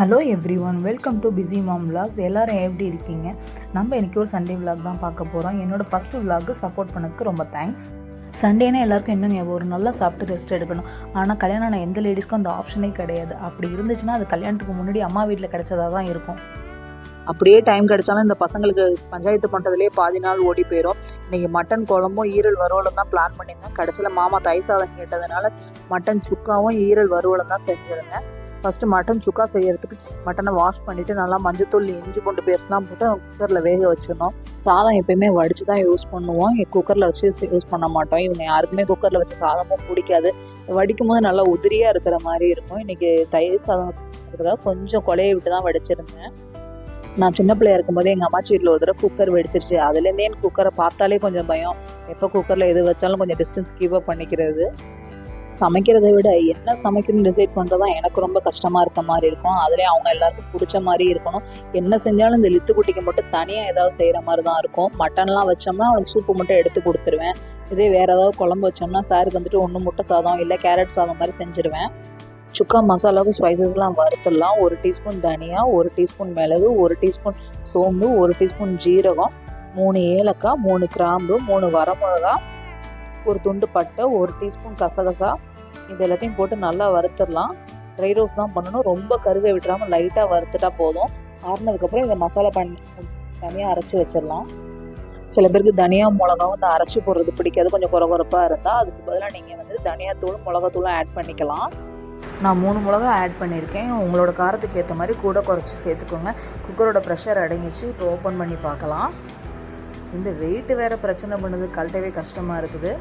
Hello every welcome to busy mom vlogs. எல்லாரும் எப்படி இருக்கீங்க? நம்ம இன்னைக்கு ஒரு சண்டே விளாக் தான் பார்க்க போகிறோம் என்னோடய ஃபஸ்ட்டு vlog சப்போர்ட் பண்ணதுக்கு ரொம்ப தேங்க்ஸ் சண்டேனா எல்லாருக்கும் என்ன ஞாபகம்? வரும் நல்லா சாப்பிட்டு ரெஸ்ட் எடுக்கணும். ஆனால் கல்யாணம் ஆனால் எந்த லேடிஸ்க்கும் அந்த ஆப்ஷனே கிடையாது. அப்படி இருந்துச்சுன்னா அது கல்யாணத்துக்கு முன்னாடி அம்மா வீட்டில் கிடைச்சதாக தான் இருக்கும். அப்படியே டைம் கிடைச்சாலும் இந்த பசங்களுக்கு பஞ்சாயத்து பண்ணுறதுலேயே பாதி நாள் ஓடி போயிடும் இன்னைக்கு மட்டன் குழம்பும் ஈரல் வறுவலும் தான் பிளான் பண்ணியிருந்தேன். கடைசியில் மாமா தை சாதம் கேட்டதுனால மட்டன் சுக்காவும் ஈரல் வறுவலும் தான் செஞ்சுருந்தேன். ஃபஸ்ட்டு மட்டன் சுக்கா செய்யறதுக்கு மட்டனை வாஷ் பண்ணிவிட்டு நல்லா மஞ்சத்தூள் இஞ்சி பூண்டு பேஸ்ட்லாம் போட்டு குக்கரில் வேக வச்சிடணும். சாதம் எப்பயுமே வடித்து தான் யூஸ் பண்ணுவோம். குக்கரில் வச்சு யூஸ் பண்ண மாட்டோம். இவங்க யாருக்குமே குக்கரில் வச்சு சாதமும் பிடிக்காது. வடிக்கும் போது நல்லா உதிரியாக இருக்கிற மாதிரி இருக்கும். இன்னைக்கு தயிர் சாதம் இருக்கிறதா கொஞ்சம் கொலையை விட்டு தான் வடிச்சிருந்தேன். நான் சின்ன பிள்ளையா இருக்கும்போது எங்கள் அம்மாச்சி வீட்டில் ஒரு தடவை குக்கர் வெடிச்சிருச்சு. அதுலேருந்தே எனக்கு குக்கரை பார்த்தாலே கொஞ்சம் பயம். எப்போ குக்கரில் எது வச்சாலும் கொஞ்சம் டிஸ்டன்ஸ் கீப் அப் பண்ணிக்கிறது. சமைக்கிறதை விட என்ன சமைக்கணும்னு டிசைட் பண்ணுறது தான் எனக்கு ரொம்ப கஷ்டமாக இருக்க மாதிரி இருக்கும். அதுலேயே அவங்க எல்லாருக்கும் பிடிச்ச மாதிரி இருக்கணும். என்ன செஞ்சாலும் இந்த லித்து குட்டிக்கு மட்டும் தனியாக ஏதாவது செய்கிற மாதிரி தான் இருக்கும் மட்டன்லாம் வச்சோம்னா அவனுக்கு சூப்பு மட்டும் எடுத்து கொடுத்துருவேன். இதே வேறு ஏதாவது குழம்பு வச்சோம்னா சாருக்கு வந்துட்டு ஒன்று முட்டை சாதம் இல்லை கேரட் சாதம் மாதிரி செஞ்சுருவேன். சுக்கா மசாலாவுக்கு ஸ்பைசஸ்லாம் வறுத்துடலாம். ஒரு டீஸ்பூன் தனியா ஒரு டீஸ்பூன் மிளகு ஒரு டீஸ்பூன் சோம்பு ஒரு டீஸ்பூன் ஜீரகம் மூணு ஏலக்காய் மூணு கிராம்பு மூணு வரமிளகா ஒரு துண்டு பட்டை ஒரு டீஸ்பூன் கசகசா இது எல்லாத்தையும் போட்டு நல்லா வறுத்துடலாம். ட்ரை ரோஸ் தான் பண்ணணும். ரொம்ப கருவை விட்டுறாமல் லைட்டாக வறுத்துட்டா போதும். ஆறுனதுக்கப்புறம் இந்த மசாலா பண்ணி தனியாக அரைச்சி வச்சிடலாம். சில பேருக்கு தனியா மிளகாவும் இந்த அரைச்சி போடுறது பிடிக்காது. கொஞ்சம் குறகுறப்பாக இருந்தால் அதுக்கு பதிலாக நீங்கள் வந்து தனியாத்தூளும் மிளகாத்தூளும் ஆட் பண்ணிக்கலாம். நான் மூணு மிளகா ஆட் பண்ணியிருக்கேன். உங்களோட காரத்துக்கு ஏற்ற மாதிரி கூட குறைச்சி சேர்த்துக்கோங்க. குக்கரோட ப்ரெஷர் அடங்கிச்சு இப்போ ஓப்பன் பண்ணி பார்க்கலாம். இந்த வெயிட்டு வேறு பிரச்சனை பண்ணுது கழட்டவே கஷ்டமாக இருக்குது.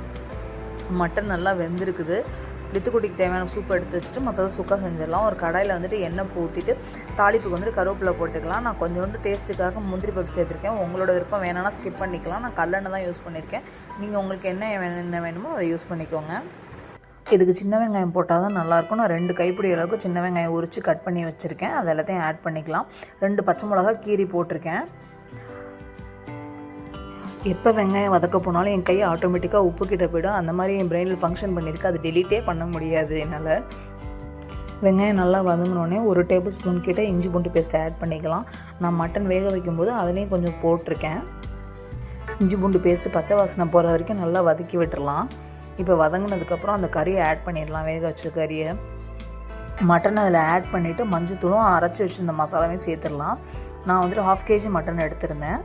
மட்டன் நல்லா வெந்திருக்குது. வித்துக்குட்டிக்கு தேவையான சூப் எடுத்து வச்சுட்டு மற்றதை சுக்கா செஞ்சிடலாம். ஒரு கடாயில் வந்துட்டு எண்ணெய் ஊற்றிட்டு தாளிப்புக்கு வந்துட்டு கருவேப்பிலை போட்டுக்கலாம். நான் கொஞ்சோண்டு டேஸ்ட்டுக்காக முந்திரி பப்பு சேர்த்துருக்கேன். உங்களோட விருப்பம் வேணாம்னா ஸ்கிப் பண்ணிக்கலாம். நான் கல்லெண்ணெய் தான் யூஸ் பண்ணியிருக்கேன் நீங்கள் உங்களுக்கு என்ன வேணும் என்ன வேணுமோ அதை யூஸ் பண்ணிக்கோங்க. இதுக்கு சின்ன வெங்காயம் போட்டால் தான் நல்லாயிருக்கும். நான் ரெண்டு கைப்பிடி அளவுக்கு சின்ன வெங்காயம் உரித்து கட் பண்ணி வச்சுருக்கேன். அது எல்லாத்தையும் ஆட் பண்ணிக்கலாம். ரெண்டு பச்சை மிளகா கீரி போட்டிருக்கேன். எப்போ வெங்காயம் வதக்க போனாலும் என் கை ஆட்டோமேட்டிக்காக உப்பு கிட்ட போயிடும். அந்த மாதிரி என் பிரெயினில் ஃபங்க்ஷன் பண்ணியிருக்கு அது டெலீட்டே பண்ண முடியாது என்னால். வெங்காயம் நல்லா வதங்கினோடனே ஒரு டேபிள் ஸ்பூன் கிட்டே இஞ்சி பூண்டு பேஸ்ட்டை ஆட் பண்ணிக்கலாம். நான் மட்டன் வேக வைக்கும்போது அதுலேயும் கொஞ்சம் போட்டிருக்கேன். இஞ்சி பூண்டு பேஸ்ட்டு பச்சை வாசனை போகிற வரைக்கும் நல்லா வதக்கி விட்டுடலாம் இப்போ வதங்கினதுக்கப்புறம் அந்த கறியை ஆட் பண்ணிடலாம். வேக வச்ச கறியை. மட்டன் அதில் ஆட் பண்ணிவிட்டு மஞ்சத்தூளும் அரைச்சி வச்சுருந்த மசாலாவையும் சேர்த்துடலாம். நான் வந்துட்டு ஹாஃப் கேஜி மட்டன் எடுத்திருந்தேன்.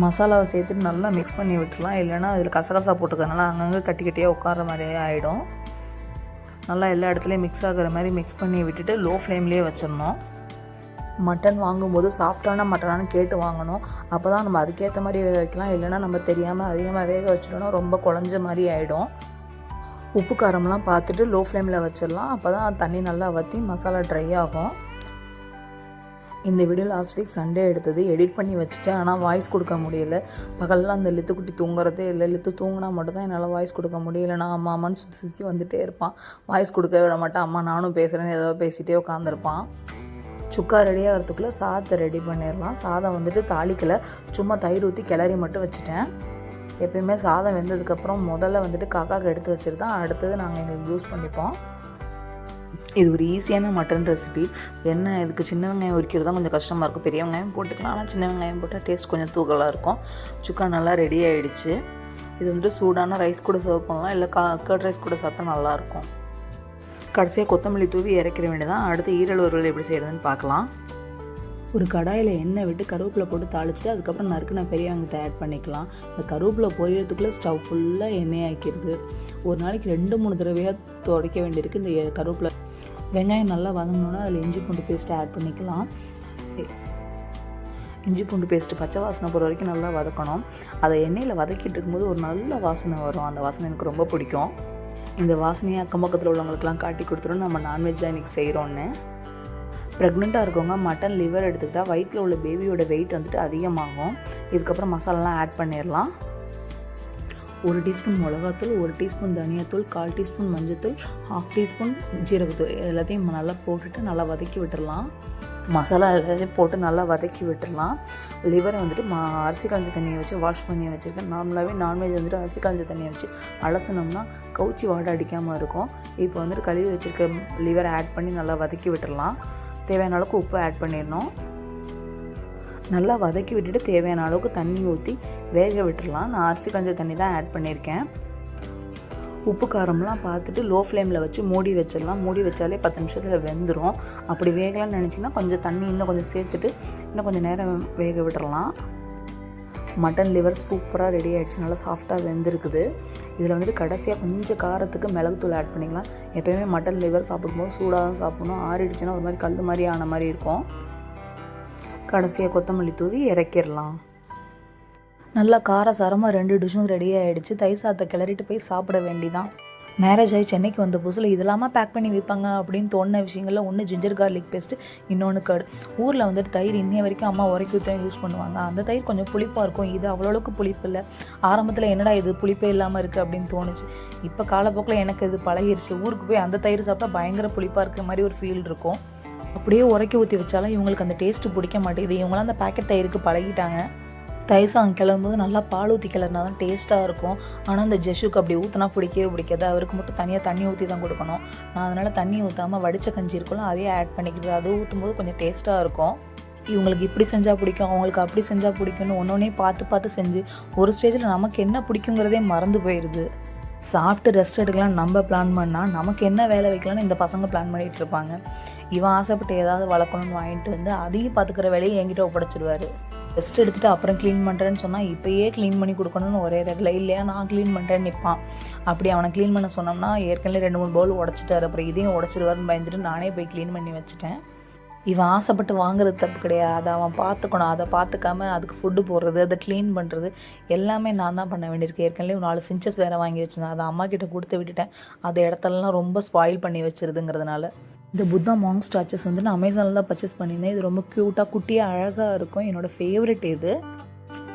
மசாலாவை சேர்த்துட்டு நல்லா மிக்ஸ் பண்ணி விட்டுலாம் இல்லைனா அதில் கசகசா போட்டுக்கிறதுனால அங்கங்கே கட்டி கட்டியாக உட்கார மாதிரியே ஆகிடும் நல்லா எல்லா இடத்துலையும் மிக்ஸ் ஆகிற மாதிரி மிக்ஸ் பண்ணி விட்டுட்டு லோ ஃப்ளேம்லேயே வச்சிடணும். மட்டன் வாங்கும்போது சாஃப்டான மட்டனானு கேட்டு வாங்கணும். அப்போ தான் நம்ம அதுக்கேற்ற மாதிரி வேக வைக்கலாம். இல்லைன்னா நம்ம தெரியாமல் அதிகமாக வேக வச்சிட்டோம்னா ரொம்ப குழஞ்ச மாதிரி ஆகிடும் உப்பு காரம்லாம் பார்த்துட்டு லோ ஃப்ளேமில் வச்சிடலாம். அப்போ தான் தண்ணி நல்லா வற்றி மசாலா ட்ரை ஆகும். இந்த வீடியோ லாஸ்ட் வீக் சண்டே எடுத்தது. எடிட் பண்ணி வச்சுட்டேன். ஆனால் வாய்ஸ் கொடுக்க முடியல. பகல்லாம் அந்த லித்துக்குட்டி தூங்குறதே இல்லை. லித்து தூங்கினா மட்டும்தான் என்னால் வாய்ஸ் கொடுக்க முடியல நான் அம்மா அம்மான்னு சுற்றி சுற்றி வந்துட்டே இருப்பான். வாய்ஸ் கொடுக்க விட மாட்டேன். அம்மா நானும் பேசுகிறேன்னு ஏதோ பேசிகிட்டே உட்காந்துருப்பான் சுக்கா ரெடி ஆகிறதுக்குள்ளே சாதத்தை ரெடி பண்ணிடலாம். சாதம் வந்துட்டு தாளிக்கலை. சும்மா தயிர் ஊற்றி கிளறி மட்டும் வச்சுட்டேன். எப்பயுமே சாதம் வெந்ததுக்கப்புறம் முதல்ல வந்துட்டு காக்காக்கு எடுத்து வச்சுட்டு அடுத்தது நாங்கள் எங்களுக்கு யூஸ் பண்ணிப்போம். இது ஒரு ஈஸியான மட்டன் ரெசிபி என்ன இதுக்கு சின்ன வெங்காயம் உரிக்கிறது தான் கொஞ்சம் கஷ்டமாக இருக்கும். பெரிய வெங்காயம் போட்டுக்கலாம். ஆனால் சின்ன வெங்காயம் போட்டால் டேஸ்ட் கொஞ்சம் தூக்கலாக இருக்கும். சுக்கா நல்லா ரெடி ஆகிடுச்சு இது வந்துட்டு சூடான ரைஸ் கூட சர்வ் பண்ணலாம். இல்லை கா கர்ட் ரைஸ் கூட சாப்பிட்டா நல்லாயிருக்கும் கடைசியாக கொத்தமல்லி தூவி இறக்கிற வேண்டியதான் அடுத்து ஈரல் ஒருவல் எப்படி செய்கிறதுன்னு பார்க்கலாம். ஒரு கடாயில் எண்ணெய் விட்டு கருவேப்பிலை போட்டு தாளிச்சிட்டு அதுக்கப்புறம் நறுக்கின பெரிய வெங்காயத்தை ஆட் பண்ணிக்கலாம். இந்த கருவேப்பிலை பொரியறதுக்குள்ளே ஸ்டவ் ஃபுல்லாக எண்ணெய் ஆக்கிடுது. ஒரு நாளைக்கு ரெண்டு மூணு தடவையாக துடைக்க வேண்டியிருக்கு. இந்த கருவேப்பிலை வெங்காயம் நல்லா வதங்கினோன்னா அதில் இஞ்சி பூண்டு பேஸ்ட்டு ஆட் பண்ணிக்கலாம். இஞ்சி பூண்டு பேஸ்ட்டு பச்சை வாசனை போகிற வரைக்கும் நல்லா வதக்கணும். அதை எண்ணெயில் வதக்கிட்டு இருக்கும்போது ஒரு நல்ல வாசனை வரும். அந்த வாசனை எனக்கு ரொம்ப பிடிக்கும். இந்த வாசனையை அக்கம் பக்கத்தில் உள்ளவங்களுக்குலாம் காட்டி கொடுத்துரும். நம்ம நான்வெஜ்ஜாக இன்றைக்கி செய்கிறோன்னு ப்ரெக்னெண்ட்டாக இருக்கவங்க மட்டன் லிவர் எடுத்துக்கிட்டால் வயிற்றில் உள்ள பேபியோட வெயிட் வந்துட்டு அதிகமாகும். இதுக்கப்புறம் மசாலாலாம் ஆட் பண்ணிடலாம் ஒரு டீஸ்பூன் மிளகாத்தூள் ஒரு டீஸ்பூன் தனியாத்தூள் கால் டீஸ்பூன் மஞ்சத்தூள் ஹாஃப் டீஸ்பூன் ஜீரகத்தூள். எல்லாத்தையும் நல்லா போட்டுட்டு நல்லா வதக்கி விட்டுடலாம் மசாலா எல்லாத்தையும் போட்டு நல்லா வதக்கி விட்டுடலாம் லிவரை வந்துட்டு மா அரிசி காய்ஞ்ச தண்ணியை வச்சு வாஷ் பண்ணி வச்சுருக்கேன். நார்மலாகவே நான்வெஜ் வந்துட்டு அரிசி காய்ஞ்ச தண்ணியை வச்சு அலசினோம்னா கவுச்சி வாடை அடிக்காமல் இருக்கும். இப்போ வந்துட்டு கழுவி வச்சுருக்க லிவரை ஆட் பண்ணி நல்லா வதக்கி விட்டுடலாம் தேவையான அளவுக்கு உப்பு ஆட் பண்ணிடணும். நல்லா வதக்கி விட்டுட்டு தேவையான அளவுக்கு தண்ணி ஊற்றி வேக விட்டுடலாம் நான் அரிசி கஞ்ச தண்ணி தான் ஆட் பண்ணியிருக்கேன். உப்பு காரம்லாம் பார்த்துட்டு லோ ஃப்ளேமில் வச்சு மூடி வச்சிடலாம். மூடி வச்சாலே பத்து நிமிஷத்தில் வெந்துடும் அப்படி வேகலாம்னு நினச்சிங்கன்னா கொஞ்சம் தண்ணி இன்னும் கொஞ்சம் சேர்த்துட்டு இன்னும் கொஞ்சம் நேரம் வேக விட்டுறலாம். மட்டன் லிவர் சூப்பராக ரெடி ஆகிடுச்சு நல்லா சாஃப்டாக வெந்திருக்குது. இதில் வந்துட்டு கடைசியாக கொஞ்சம் காரத்துக்கு மிளகுத்தூள் ஆட் பண்ணிக்கலாம். எப்போயுமே மட்டன் லிவர் சாப்பிடும்போது சூடாக தான் சாப்பிடணும். ஆறிடுச்சுன்னா ஒரு மாதிரி கல் மாதிரி ஆன மாதிரி இருக்கும். கடைசியாக கொத்தமல்லி தூவி இறக்கிடலாம். நல்லா காரசாரமாக ரெண்டு டிஷ்ஷும் ரெடி ஆகிடுச்சு தை சாத்தை கிளறிட்டு போய் சாப்பிட வேண்டிதான். மேரேஜ் ஆகி சென்னைக்கு வந்த புதுசில் இதெல்லாமா பேக் பண்ணி விற்பாங்க அப்படின்னு தோணுன விஷயங்களில் ஒன்று ஜிஞ்சர் கார்லிக் பேஸ்ட்டு இன்னொன்று கர்டு ஊரில் வந்துட்டு தயிர் இன்னைய வரைக்கும் அம்மா உரைக்கு தான் யூஸ் பண்ணுவாங்க. அந்த தயிர் கொஞ்சம் புளிப்பாக இருக்கும். இது அவ்வளோவுக்கு புளிப்பு இல்லை. ஆரம்பத்தில் என்னடா இது புளிப்பே இல்லாமல் இருக்குது அப்படின்னு தோணுச்சு. இப்போ காலப்போக்கில் எனக்கு இது பழகிருச்சு. ஊருக்கு போய் அந்த தயிர் சாப்பிட்டா பயங்கர புளிப்பாக இருக்கிற மாதிரி ஒரு ஃபீல் இருக்கும். அப்படியே உரைக்கி ஊற்றி வச்சாலும் இவங்களுக்கு அந்த டேஸ்ட்டு பிடிக்க மாட்டேங்குது. இவங்களாம் அந்த பேக்கெட் தயிருக்கு பழகிட்டாங்க. தயிர் சாதம் கிளறும்போது நல்லா பால் ஊற்றி கிளறினா தான் டேஸ்ட்டாக இருக்கும். ஆனால் அந்த ஜெஷுக்கு அப்படி ஊற்றினா பிடிக்கவே பிடிக்காது. அவருக்கு மட்டும் தனியாக தண்ணி ஊற்றி தான் கொடுக்கணும். நான் அதனால் தண்ணி ஊற்றாமல் வடித்த கஞ்சி இருக்கலாம் அதையே ஆட் பண்ணிக்கிறது. அது ஊற்றும்போது கொஞ்சம் டேஸ்ட்டாக இருக்கும். இவங்களுக்கு இப்படி செஞ்சால் பிடிக்கும் அவங்களுக்கு அப்படி செஞ்சால் பிடிக்கும்னு ஒன்றொன்னே பார்த்து பார்த்து செஞ்சு ஒரு ஸ்டேஜில் நமக்கு என்ன பிடிக்குங்கிறதே மறந்து போயிடுது சாப்பிட்டு ரெஸ்ட் எடுக்கலாம் நம்ம பிளான் பண்ணால் நமக்கு என்ன வேலை வைக்கலாம்னு இந்த பசங்க பிளான் பண்ணிகிட்டு இருப்பாங்க. இவன் ஆசைப்பட்டு ஏதாவது வளர்க்கணும்னு வாங்கிட்டு வந்து அதையும் பார்த்துக்கிற வேலையை என்கிட்ட ஒப்படைச்சிடுவாரு. ரெஸ்ட் எடுத்துட்டு அப்புறம் க்ளீன் பண்ணுறேன்னு சொன்னால் இப்போயே க்ளீன் பண்ணி கொடுக்கணும்னு ஒரே இடத்துல இல்லையா? நான் க்ளீன் பண்ணுறேன்னு நிற்பான் அப்படி அவனை க்ளீன் பண்ண சொன்னோம்னா ஏற்கனவே ரெண்டு மூணு பவுல் உடச்சிட்டாரு. அப்புறம் இதையும் உடச்சிடுவாருன்னு பயந்துட்டு நானே போய் க்ளீன் பண்ணி வச்சுட்டேன். இவன் ஆசைப்பட்டு வாங்குறது தப்பு கிடையாது. அதை அவன் பார்த்துக்கணும் அதை பார்த்துக்காம அதுக்கு ஃபுட்டு போடுறது அதை க்ளீன் பண்ணுறது எல்லாமே நான் தான் பண்ண வேண்டியிருக்கு. ஏற்கனவே ஒரு நாலு ஃபின்ச்சஸ் வேறு வாங்கி வச்சிருந்தேன். அதை அம்மா கிட்ட கொடுத்து விட்டுட்டேன். அந்த இடத்துலலாம் ரொம்ப ஸ்பாயில் பண்ணி வச்சிருதுங்கிறதுனால. இந்த புத்தா மாங் ஸ்டாச்சஸ் வந்து நான் அமேசானில் தான் பர்ச்சேஸ் பண்ணியிருந்தேன். இது ரொம்ப க்யூட்டாக குட்டியாக அழகாக இருக்கும். என்னோடய ஃபேவரெட் இது.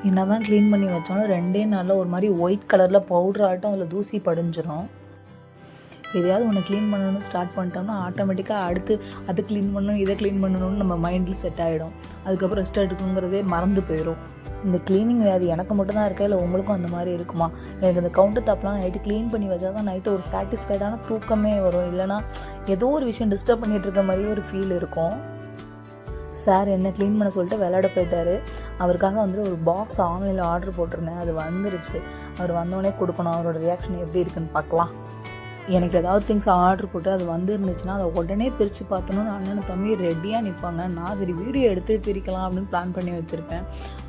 என்ன தான் க்ளீன் பண்ணி வச்சாலும் ரெண்டே நாளில் ஒரு மாதிரி ஒயிட் கலரில் பவுடர் ஆட்டம் அதில் தூசி படிஞ்சிடும் எதையாவது ஒன்று க்ளீன் பண்ணணும்னு ஸ்டார்ட் பண்ணிட்டோம்னா ஆட்டோமேட்டிக்காக அடுத்து அதை க்ளீன் பண்ணணும் இதை க்ளீன் பண்ணணும்னு நம்ம மைண்டில் செட் ஆகிடும் அதுக்கப்புறம் ரெஸ்ட் எடுக்கணுங்கிறதே மறந்து போயிடும் இந்த க்ளீனிங் வியாதி எனக்கு மட்டும் தான் இருக்கா? இல்லை உங்களுக்கும் அந்த மாதிரி இருக்குமா? எனக்கு இந்த கவுண்டர் டாப்லாம் நைட்டு க்ளீன் பண்ணி வச்சா தான் நைட்டு ஒரு சாட்டிஸ்ஃபைடான தூக்கமே வரும். இல்லைனா ஏதோ ஒரு விஷயம் டிஸ்டர்ப் பண்ணிகிட்டு இருக்க மாதிரியே ஒரு ஃபீல் இருக்கும். சார் என்ன க்ளீன் பண்ண சொல்லிட்டு விளையாட போயிட்டாரு. அவருக்காக வந்துட்டு ஒரு பாக்ஸ் ஆன்லைனில் ஆர்டர் போட்டிருந்தேன். அது வந்துருச்சு. அவர் வந்தோடனே கொடுக்கணும். அவரோட ரியாக்ஷன் எப்படி இருக்குன்னு பார்க்கலாம். எனக்கு ஏதாவது திங்ஸ் ஆர்டர் போட்டு அது வந்து இருந்துச்சுன்னா அதை உடனே பிரித்து பார்த்தோன்னா அண்ணன் தம்பி ரெடியாக நிற்பாங்க நான் சரி வீடியோ எடுத்து பிரிக்கலாம் அப்படின்னு பிளான் பண்ணி வச்சுருப்பேன்.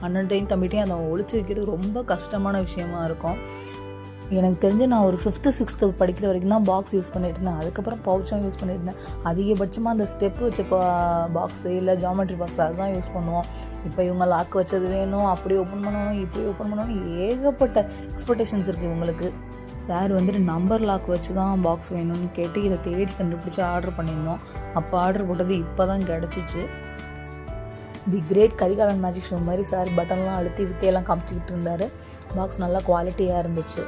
அண்ணன்ட்டையும் தம்பிட்டையும் அதை ஒழிச்சு வைக்கிறது ரொம்ப கஷ்டமான விஷயமா இருக்கும். எனக்கு தெரிஞ்சு நான் ஒரு ஃபிஃப்த்து சிக்ஸ்த்து படிக்கிற வரைக்கும் தான் பாக்ஸ் யூஸ் பண்ணிட்டு இருந்தேன். அதுக்கப்புறம் பவுச்சாக யூஸ் பண்ணியிருந்தேன் அதிகபட்சமாக அந்த ஸ்டெப் வச்ச பாக்ஸு இல்லை ஜாமெட்ரி பாக்ஸ் அதுதான் யூஸ் பண்ணுவோம். இப்போ இவங்க லாக் வச்சது வேணும் அப்படி ஓப்பன் பண்ணணும் இப்படி ஓப்பன் பண்ணணும் ஏகப்பட்ட எக்ஸ்பெக்டேஷன்ஸ் இருக்குது இவங்களுக்கு. சார் வந்துட்டு நம்பர் லாக் வச்சு தான் பாக்ஸ் வேணும்னு கேட்டு இதை தேடி கண்டுபிடிச்சி ஆர்டர் பண்ணியிருந்தோம். அப்போ ஆர்டர் போட்டது இப்போ தான் கிடச்சிச்சு. The great Karikalan magic show மாதிரி சார் பட்டன்லாம் அழுத்தி வித்தையெல்லாம் காமிச்சிக்கிட்டு இருந்தார். பாக்ஸ் நல்லா குவாலிட்டியாக இருந்துச்சு.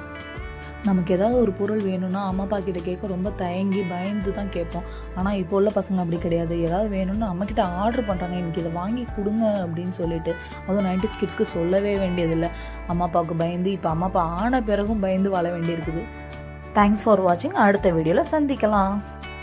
நமக்கு ஏதாவது ஒரு பொருள் வேணும்னா அம்மா அப்பா கிட்ட கேட்க ரொம்ப தயங்கி பயந்து தான் கேட்போம். ஆனால் இப்போ உள்ள பசங்க அப்படி கிடையாது. ஏதாவது வேணும்னு அம்மா கிட்ட ஆர்டர் பண்ணுறாங்க எனக்கு இதை வாங்கி கொடுங்க அப்படின்னு சொல்லிட்டு. அதுவும் நைன்டி கிட்ஸ்க்கு சொல்லவே வேண்டியதில்லை. அம்மா அப்பாவுக்கு பயந்து இப்போ அம்மா அப்பா ஆன பிறகும் பயந்து வாழ வேண்டியிருக்குது. தேங்க்ஸ் ஃபார் வாட்சிங் அடுத்த வீடியோவில் சந்திக்கலாம்.